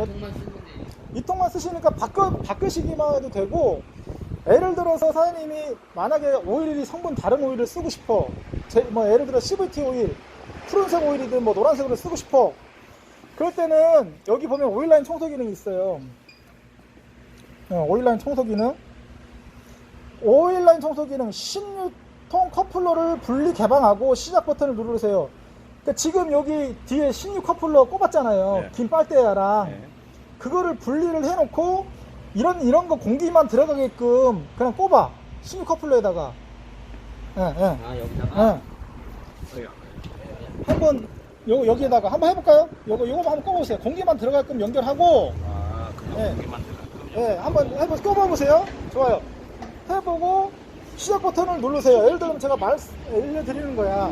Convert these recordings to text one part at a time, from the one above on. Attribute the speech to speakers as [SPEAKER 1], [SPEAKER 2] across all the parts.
[SPEAKER 1] 어, 이 통만 쓰시니까 바꿔, 바꾸시기만 해도 되고 예를 들어서 사장님이 만약에 오일이 성분 다른 오일을 쓰고 싶어. 제, 뭐 예를 들어 CVT 오일 푸른색 오일이든 뭐 노란색으로 쓰고 싶어. 그럴 때는 여기 보면 오일라인 청소 기능이 있어요. 어, 오일라인 청소 기능. 오일라인 청소 기능 16통 커플러를 분리 개방하고 시작 버튼을 누르세요 그러니까 지금 여기 뒤에 16 커플러 꼽았잖아요
[SPEAKER 2] 네.
[SPEAKER 1] 긴 빨대야랑
[SPEAKER 2] 네.
[SPEAKER 1] 그거를 분리를 해놓고 이런 이런 거 공기만 들어가게끔 그냥 꼽아 16 커플러에다가 예, 예,
[SPEAKER 3] 아 여기다가
[SPEAKER 1] 예. 한번 요 여기에다가 한번 해볼까요? 요거 요거 한번 꼽아보세요. 공기만 들어가게끔 연결하고
[SPEAKER 2] 아, 그냥
[SPEAKER 1] 네.
[SPEAKER 2] 고기만 들어가.
[SPEAKER 1] 예, 한번 해보 꼽아보세요. 좋아요. 해보고 시작 버튼을 누르세요. 예를 들면 제가 말 알려드리는 거야.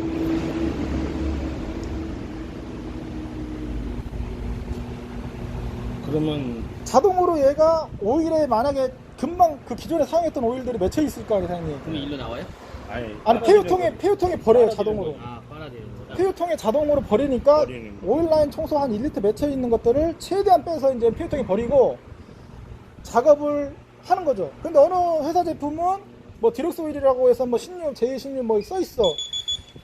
[SPEAKER 2] 그러면
[SPEAKER 1] 자동으로 얘가 오일에 만약에 금방 그 기존에 사용했던 오일들이 맺혀 있을 거 아니에요, 사장님.
[SPEAKER 3] 그럼 일로 나와요?
[SPEAKER 2] 아니,
[SPEAKER 1] 아니 폐유통에 폐유통에 버려요 자동으로.
[SPEAKER 3] 아 빨아들이는 거다
[SPEAKER 1] 폐유통에 자동으로 버리니까
[SPEAKER 2] 버리는 거.
[SPEAKER 1] 오일 라인 청소 한 1리터 맺혀 있는 것들을 최대한 빼서 이제 폐유통에 버리고 작업을 하는 거죠. 근데 어느 회사 제품은 뭐 디럭스 오일이라고 해서 뭐 신유, 제 신유 뭐 써 있어.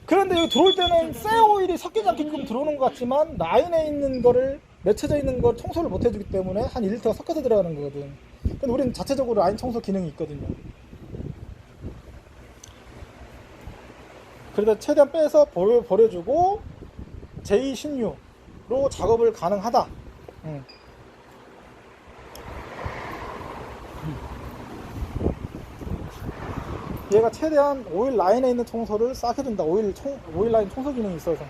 [SPEAKER 1] 그런데 여기 들어올 때는 새 오일이 섞이지 않게끔 들어오는 것 같지만 라인에 있는 거를 맺혀져 있는 걸 청소를 못 해주기 때문에 한 1리터가 섞어서 들어가는 거거든. 근데 우리는 자체적으로 라인 청소 기능이 있거든요. 그래서 최대한 빼서 버려, 버려주고 제2 신유로 작업을 가능하다. 음. 얘가 최대한 오일 라인에 있는 청소를 싹 해준다. 오일 청, 오일 라인 청소 기능이 있어서.